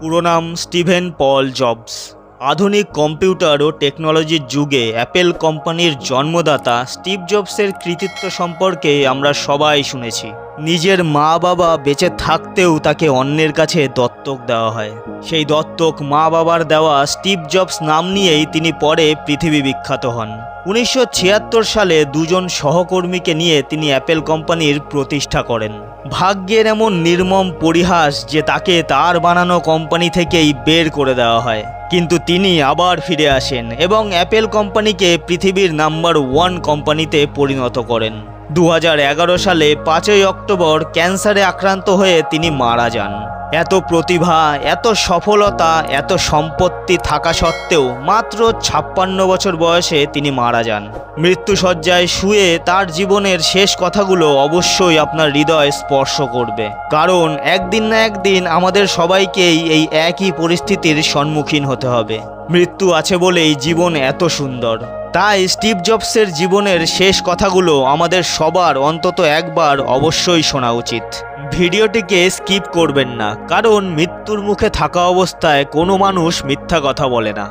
পুরো নাম Steven Paul Jobs. আধুনিক কম্পিউটার ও টেকনোলজির যুগে অ্যাপেল কোম্পানির জন্মদাতা স্টিভ জবসের কৃতিত্ব সম্পর্কে আমরা সবাই শুনেছি। নিজের মা বাবা বেঁচে থাকতেও তাকে অন্যের কাছে দত্তক দেওয়া হয়। সেই দত্তক মা বাবার দেওয়া স্টিভ জবস নাম নিয়েই তিনি পরে পৃথিবী বিখ্যাত হন। উনিশশো ছিয়াত্তর সালে দুজন সহকর্মীকে নিয়ে তিনি অ্যাপেল কোম্পানির প্রতিষ্ঠা করেন। ভাগ্যের এমন নির্মম পরিহাস যে তাকে তার বানানো কোম্পানি থেকেই বের করে দেওয়া হয়। কিন্তু তিনি আবার ফিরে আসেন এবং অ্যাপেল কোম্পানিকে পৃথিবীর নাম্বার ওয়ান কোম্পানিতে পরিণত করেন। দু হাজার এগারো সালে পাঁচই অক্টোবর ক্যান্সারে আক্রান্ত হয়ে তিনি মারা যান। এত প্রতিভা, এত সফলতা, এত সম্পত্তি থাকা সত্ত্বেও মাত্র ছাপ্পান্ন বছর বয়সে তিনি মারা যান। মৃত্যুসজ্জায় শুয়ে তার জীবনের শেষ কথাগুলো অবশ্যই আপনার হৃদয় স্পর্শ করবে। কারণ একদিন না একদিন আমাদের সবাইকেই এই একই পরিস্থিতির সম্মুখীন হতে হবে। মৃত্যু আছে বলেই জীবন এত সুন্দর। তাই স্টিভ জবসের জীবনের শেষ কথাগুলো আমাদের সবার অন্তত একবার অবশ্যই শোনা উচিত। ভিডিওটিকে স্কিপ করবেন না, কারণ মৃত্যুর মুখে থাকা অবস্থায় কোনো মানুষ মিথ্যা কথা বলে না।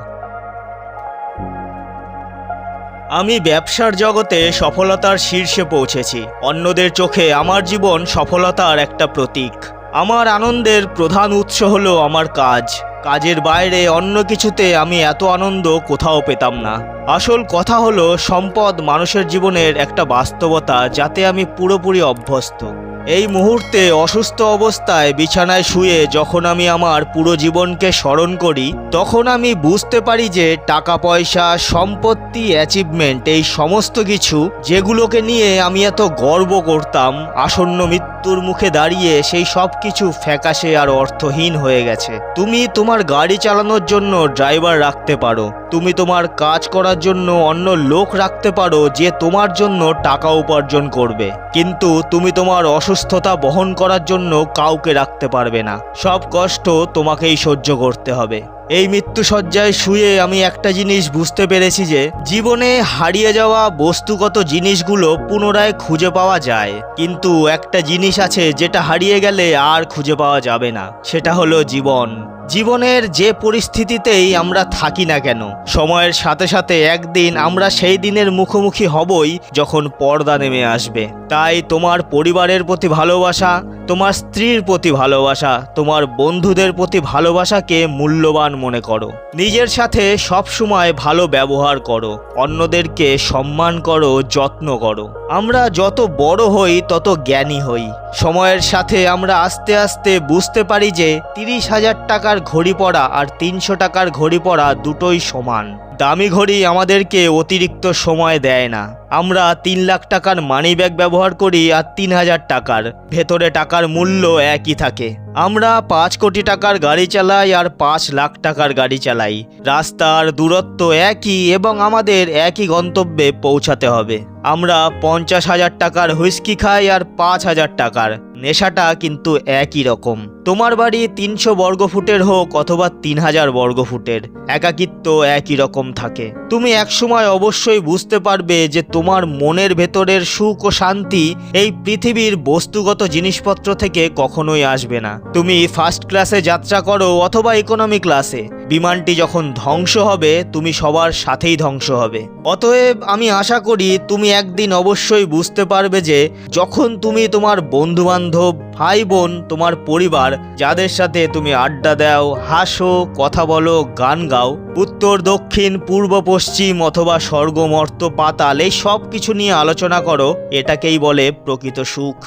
আমি ব্যবসার জগতে সফলতার শীর্ষে পৌঁছেছি। অন্যদের চোখে আমার জীবন সফলতার একটা প্রতীক। আমার আনন্দের প্রধান উৎস হলো আমার কাজ। কাজের বাইরে অন্য কিছুতে আমি এত আনন্দ কোথাও পেতাম না। আসল কথা হলো, সম্পদ মানুষের জীবনের একটা বাস্তবতা যাতে আমি পুরোপুরি অভ্যস্ত। এই মুহূর্তে অসুস্থ অবস্থায় বিছানায় শুয়ে যখন আমি আমার পুরো জীবনকে স্মরণ করি, তখন আমি বুঝতে পারি যে টাকা পয়সা, সম্পত্তি অ্যাচিভমেন্ট এই সমস্ত কিছু যেগুলোকে নিয়ে আমি এত গর্ব করতাম, আসন্ন মৃত্যুর মুখে দাঁড়িয়ে সেই সব কিছু ফ্যাকাশে আর অর্থহীন হয়ে গেছে। তুমি তোমার গাড়ি চালানোর জন্য ড্রাইভার রাখতে পারো। তুমি তোমার কাজ করার জন্য অন্য লোক রাখতে পারো যে তোমার জন্য টাকা উপার্জন করবে। কিন্তু তুমি তোমার অসুস্থতা বহন করার জন্য কাউকে রাখতে পারবে না। সব কষ্ট তোমাকেই সহ্য করতে হবে। এই মৃত্যুসজ্জায় শুয়ে আমি একটা জিনিস বুঝতে পেরেছি যে, জীবনে হারিয়ে যাওয়া বস্তুগত জিনিসগুলো পুনরায় খুঁজে পাওয়া যায়। কিন্তু একটা জিনিস আছে যেটা হারিয়ে গেলে আর খুঁজে পাওয়া যাবে না। সেটা হলো জীবন। জীবনের যে পরিস্থিতিতেই আমরা থাকি না কেন, সময়ের সাথে সাথে একদিন আমরা সেই দিনের মুখোমুখি হবই যখন পর্দা নেমে আসবে। তাই তোমার পরিবারের প্রতি ভালোবাসা, তোমার স্ত্রীর প্রতি ভালোবাসা, তোমার বন্ধুদের প্রতি ভালোবাসাকে মূল্যবান মনে করো। নিজের সাথে সব সময় ভালো ব্যবহার করো, অন্যদেরকে সম্মান করো, যত্ন করো। আমরা যত বড় হই, তত জ্ঞানী হই। সময়ের সাথে আমরা আস্তে আস্তে বুঝতে পারি যে তিরিশ হাজার টাকার ঘড়ি পরা আর তিনশো টাকার ঘড়ি পরা দুটোই সমান। দামি ঘড়ি আমাদেরকে অতিরিক্ত সময় দেয় না। আমরা তিন লাখ টাকার মানি ব্যাগ ব্যবহার করি আর তিন হাজার টাকার। ভেতরে টাকার মূল্য একই থাকে। আমরা পাঁচ কোটি টাকার গাড়ি চালাই আর পাঁচ লাখ টাকার গাড়ি চালাই। রাস্তার দূরত্ব একই এবং আমাদের একই গন্তব্যে পৌঁছাতে হবে। আমরা পঞ্চাশ হাজার টাকার হুইস্কি খাই আর পাঁচ হাজার টাকার। নেশাটা কিন্তু একই রকম। তোমার বাড়ি তিনশো বর্গফুটের হোক অথবা তিন হাজার বর্গফুটের, একাকিত্ব একই রকম থাকে। তুমি একসময় অবশ্যই বুঝতে পারবে যে তোমার মনের ভেতরের সুখ ও শান্তি এই পৃথিবীর বস্তুগত জিনিসপত্র থেকে কখনোই আসবে না। তুমি ফার্স্ট ক্লাসে যাত্রা করো অথবা ইকোনমি ক্লাসে বিমানটি যখন ধ্বংস হবে, তুমি সবার সাথেই ধ্বংস হবে। অতএব আমি আশা করি তুমি একদিন অবশ্যই বুঝতে পারবে যে যখন তুমি তোমার বন্ধু বান্ধব ভাই বোন তোমার পরিবার, যাদের সাথে তুমি আড্ডা দাও, হাসো, কথা বলো, গান গাও, উত্তর, দক্ষিণ, পূর্ব, পশ্চিম অথবা স্বর্গ, মর্ত, পাতাল, এই সব কিছু নিয়ে আলোচনা করো, এটাকেই বলে প্রকৃত সুখ।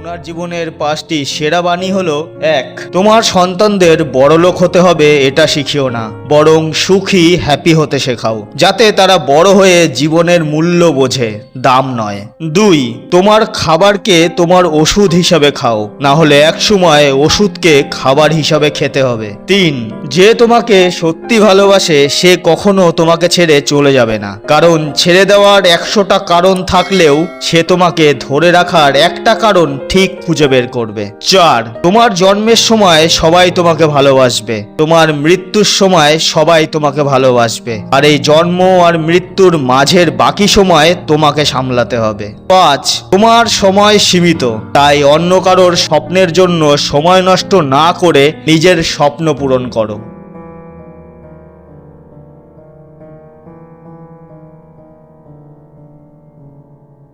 ওনার জীবনের পাঁচটি সেরা বাণী হলো, এক, তোমার সন্তানদের বড়লোক হতে হবে, এটা শিখিও না। বরং সুখী হ্যাপি হতে শেখাও, যাতে তারা বড় হয়ে জীবনের মূল্য বোঝে, দাম নয়। দুই, তোমার খাবারকে তোমার ওষুধ হিসাবে খাও, না হলে এক সময় ওষুধকে খাবার হিসাবে খেতে হবে। তিন, যে তোমাকে সত্যি ভালোবাসে, সে কখনো তোমাকে ছেড়ে চলে যাবে না। কারণ ছেড়ে দেওয়ার একশোটা কারণ থাকলেও সে তোমাকে ধরে রাখার একটা কারণ ঠিক খুঁজে বের করবে। চার, তোমার জন্মের সময় সবাই তোমাকে ভালোবাসবে, তোমার মৃত্যুর সময় সবাই তোমাকে ভালোবাসবে। আর এই জন্ম আর মৃত্যুর মাঝের বাকি সময় তোমাকে সামলাতে হবে। পাঁচ তোমার সময় সীমিত। তাই অন্য কারোর স্বপ্নের জন্য সময় নষ্ট না করে নিজের স্বপ্ন পূরণ করো।